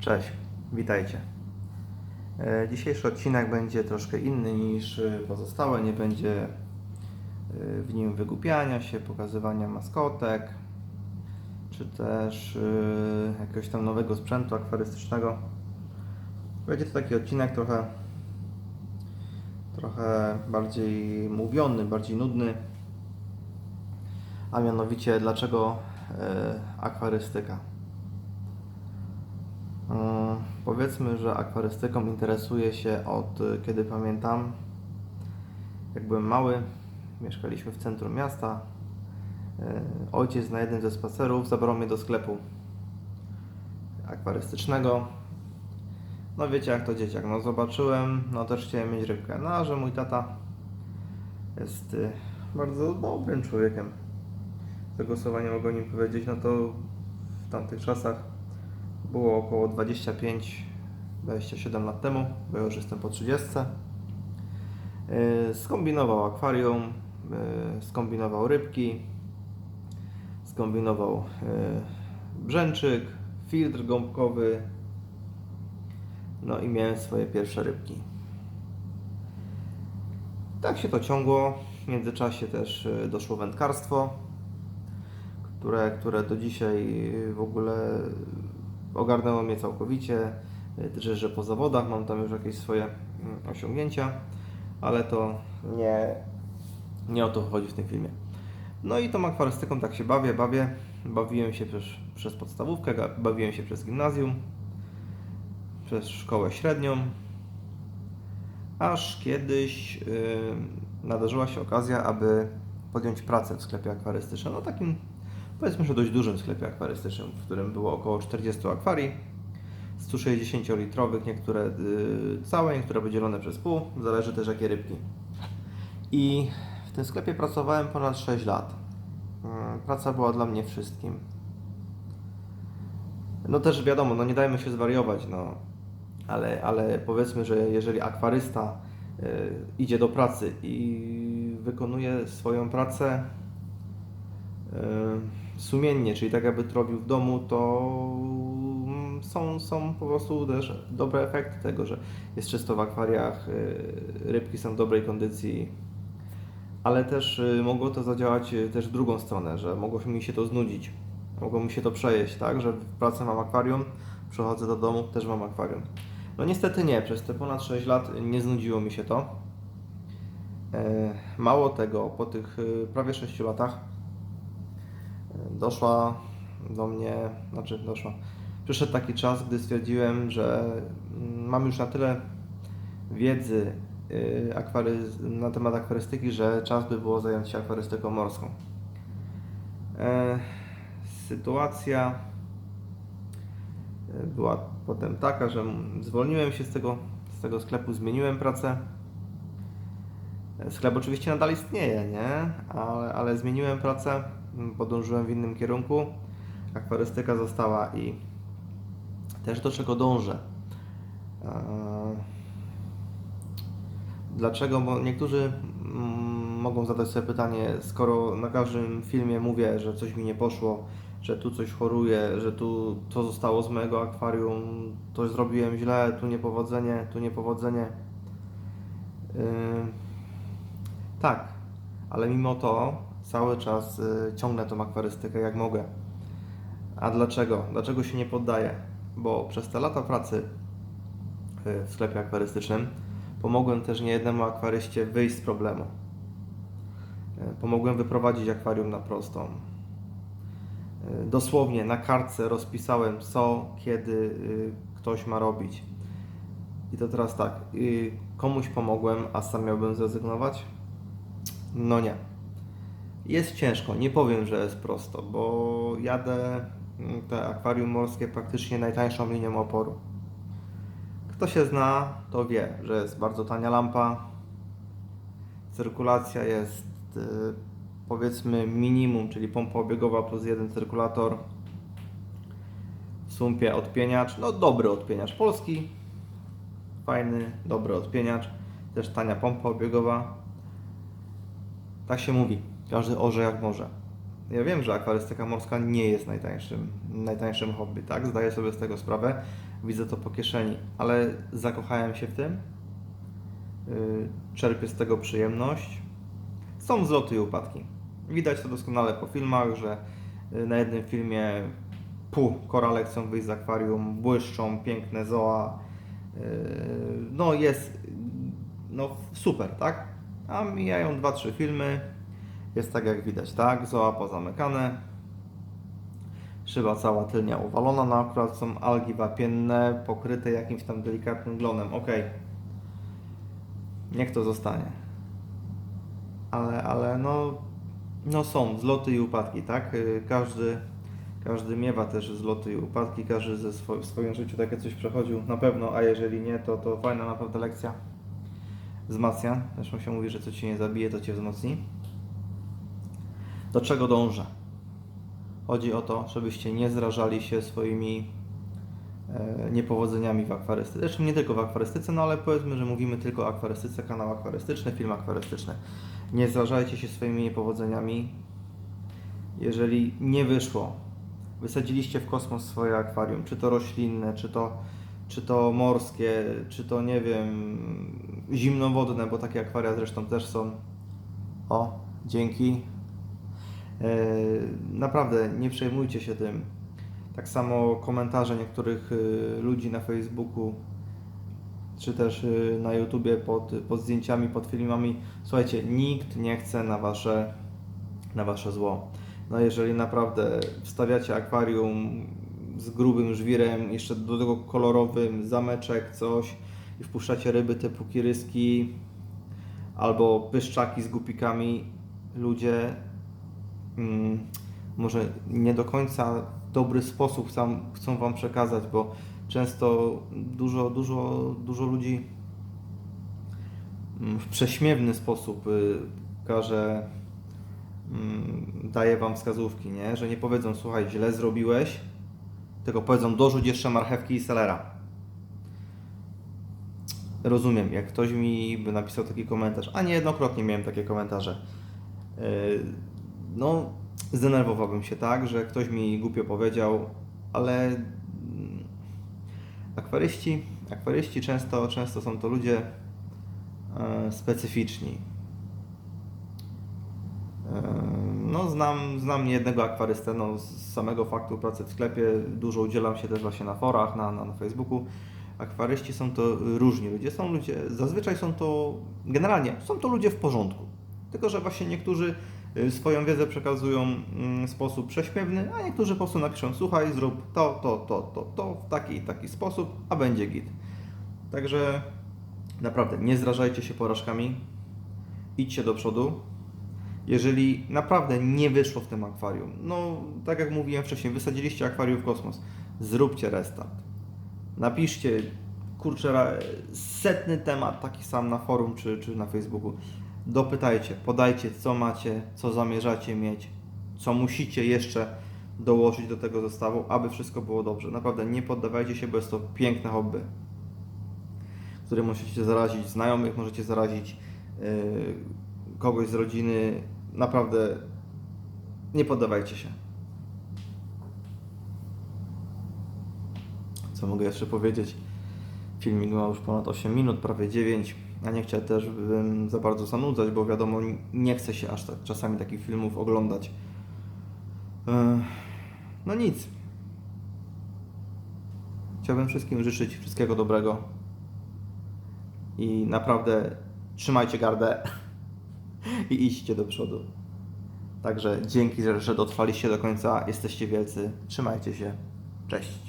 Cześć, witajcie. E, Dzisiejszy odcinek będzie troszkę inny niż e, pozostałe. Nie będzie e, w nim wygłupiania się, pokazywania maskotek, czy też jakiegoś tam nowego sprzętu akwarystycznego. Będzie to taki odcinek trochę, trochę bardziej mówiony, bardziej nudny. A mianowicie, dlaczego akwarystyka? Mm, Powiedzmy, że akwarystyką interesuję się od y, kiedy pamiętam. Jak byłem mały, mieszkaliśmy w centrum miasta. Y, Ojciec na jednym ze spacerów zabrał mnie do sklepu akwarystycznego. No wiecie jak to dzieciak, no zobaczyłem, no też chciałem mieć rybkę. No że mój tata jest bardzo dobrym człowiekiem. Tego słowa nie nim powiedzieć, no to w tamtych czasach było około 25-27 lat temu, bo już jestem po 30. Yy, Skombinował akwarium, yy, skombinował rybki, skombinował yy, brzęczyk, filtr gąbkowy. No i miałem swoje pierwsze rybki. Tak się to ciągło. W międzyczasie też doszło wędkarstwo, które, które do dzisiaj w ogóle ogarnęło mnie całkowicie. Że, że po zawodach mam tam już jakieś swoje mm, osiągnięcia, ale to nie, nie o to chodzi w tym filmie. No i tą akwarystyką tak się bawię, bawię. Bawiłem się przez, przez podstawówkę, bawiłem się przez gimnazjum, przez szkołę średnią, aż kiedyś yy, nadarzyła się okazja, aby podjąć pracę w sklepie akwarystycznym. No takim powiedzmy, że dość dużym sklepie akwarystycznym, w którym było około 40 akwarii, 160-litrowych, niektóre y, całe, niektóre podzielone przez pół, zależy też jakie rybki. I w tym sklepie pracowałem ponad 6 lat. Y, Praca była dla mnie wszystkim. No też wiadomo, no nie dajmy się zwariować, no. Ale, ale powiedzmy, że jeżeli akwarysta y, idzie do pracy i wykonuje swoją pracę y, sumiennie, czyli tak jakby to robił w domu, to mm, są, są po prostu też dobre efekty tego, że jest czysto w akwariach, y, rybki są w dobrej kondycji, ale też y, mogło to zadziałać y, też w drugą stronę, że mogło mi się to znudzić, mogło mi się to przejeść, tak, że w pracy mam akwarium, przychodzę do domu, też mam akwarium. No niestety nie, przez te ponad 6 lat nie znudziło mi się to. E, Mało tego, po tych prawie 6 latach doszła do mnie, znaczy doszła, przyszedł taki czas, gdy stwierdziłem, że mm, mam już na tyle wiedzy y, akwary, na temat akwarystyki, że czas by było zająć się akwarystyką morską. E, sytuacja e, była potem taka, że zwolniłem się z tego, z tego sklepu, zmieniłem pracę. Sklep oczywiście nadal istnieje, nie? Ale, ale zmieniłem pracę, podążyłem w innym kierunku. Akwarystyka została i też do czego dążę. Eee, Dlaczego? Bo niektórzy mm, mogą zadać sobie pytanie, skoro na każdym filmie mówię, że coś mi nie poszło, że tu coś choruje, że tu co zostało z mojego akwarium, coś zrobiłem źle, tu niepowodzenie, tu niepowodzenie. Yy, tak, ale mimo to cały czas y, ciągnę tą akwarystykę jak mogę. A dlaczego? Dlaczego się nie poddaję? Bo przez te lata pracy y, w sklepie akwarystycznym pomogłem też niejednemu akwaryście wyjść z problemu. Y, Pomogłem wyprowadzić akwarium na prostą. Dosłownie na kartce rozpisałem co, kiedy ktoś ma robić. I to teraz tak, komuś pomogłem, a sam miałbym zrezygnować? No nie. Jest ciężko, nie powiem, że jest prosto, bo jadę mm, te akwarium morskie praktycznie najtańszą linią oporu. Kto się zna, to wie, że jest bardzo tania lampa. Cyrkulacja jest y, powiedzmy minimum, czyli pompa obiegowa plus jeden cyrkulator. W sumpie odpieniacz, no dobry odpieniacz polski. Fajny, dobry odpieniacz. Też tania pompa obiegowa. Tak się mówi. Każdy orze jak może. ja wiem, że akwarystyka morska nie jest najtańszym, najtańszym hobby, tak? Zdaję sobie z tego sprawę, widzę to po kieszeni, ale zakochałem się w tym, yy, czerpię z tego przyjemność. Są wzloty i upadki. Widać to doskonale po filmach, że yy, na jednym filmie pół korale chcą wyjść z akwarium, błyszczą, piękne zoa. Yy, No jest no super, tak? A mijają 2-3 filmy, jest tak jak widać, tak? Zoa pozamykane, szyba cała tylnia uwalona, na akurat są algi wapienne, pokryte jakimś tam delikatnym glonem, ok. Niech to zostanie. Ale, ale no, no są zloty i upadki, tak? Yy, Każdy, każdy miewa też zloty i upadki, każdy ze swo- w swoim życiu takie coś przechodził, na pewno, a jeżeli nie, to, to fajna naprawdę lekcja wzmacnia. Zresztą się mówi, że co Cię nie zabije, to Cię wzmocni. Do czego dążę? Chodzi o to, żebyście nie zrażali się swoimi e, niepowodzeniami w akwarystyce. Zresztą nie tylko w akwarystyce, no ale powiedzmy, że mówimy tylko o akwarystyczce, kanał akwarystyczny, film akwarystyczny. Nie zrażajcie się swoimi niepowodzeniami. Jeżeli nie wyszło, wysadziliście w kosmos swoje akwarium, czy to roślinne, czy to, czy to morskie, czy to nie wiem, zimnowodne, bo takie akwaria zresztą też są. O, dzięki. E, Naprawdę nie przejmujcie się tym. Tak samo komentarze niektórych y, ludzi na Facebooku, czy też y, na YouTubie pod, pod zdjęciami, pod filmami. Słuchajcie, nikt nie chce na wasze, na wasze zło. No jeżeli naprawdę wstawiacie akwarium z grubym żwirem, jeszcze do tego kolorowym, zameczek, coś i wpuszczacie ryby typu kiryski albo pyszczaki z gupikami, ludzie może nie do końca dobry sposób chcą, Wam przekazać, bo często dużo, dużo, dużo ludzi mm, w prześmiewny sposób y, każe, mm, daje Wam wskazówki, nie? że nie powiedzą, słuchaj, źle zrobiłeś, tylko powiedzą, dorzuć jeszcze marchewki i selera. Rozumiem, jak ktoś mi by napisał taki komentarz, a niejednokrotnie miałem takie komentarze. No, zdenerwowałbym się tak, że ktoś mi głupio powiedział, ale mm, akwaryści, akwaryści często, często są to ludzie e, specyficzni. E, No, znam, znam niejednego akwarystę, no, z samego faktu pracy w sklepie, dużo udzielam się też właśnie na forach, na, na, na Facebooku. Akwaryści są to różni ludzie, są ludzie, zazwyczaj są to, generalnie, są to ludzie w porządku. Tylko, że właśnie niektórzy swoją wiedzę przekazują mm, w sposób prześmiewny, a niektórzy po prostu napiszą, słuchaj, zrób to, to, to, to, to, w taki i taki sposób, a będzie git. Także naprawdę nie zrażajcie się porażkami, idźcie do przodu. Jeżeli naprawdę nie wyszło w tym akwarium, no tak jak mówiłem wcześniej, wysadziliście akwarium w kosmos, zróbcie restart. Napiszcie, kurczę, setny temat taki sam na forum czy, czy na Facebooku. Dopytajcie, podajcie, co macie, co zamierzacie mieć, co musicie jeszcze dołożyć do tego zestawu, aby wszystko było dobrze. Naprawdę nie poddawajcie się, bo jest to piękne hobby, które możecie zarazić znajomych, możecie zarazić yy, kogoś z rodziny. Naprawdę nie poddawajcie się. Co mogę jeszcze powiedzieć? Filmik ma już ponad 8 minut, prawie 9. A nie chciałem też za bardzo zanudzać, bo wiadomo, nie chce się aż tak czasami takich filmów oglądać. Ech, No nic. Chciałbym wszystkim życzyć wszystkiego dobrego. I naprawdę trzymajcie gardę i idźcie do przodu. Także dzięki, że dotrwaliście do końca. Jesteście wielcy. Trzymajcie się. Cześć.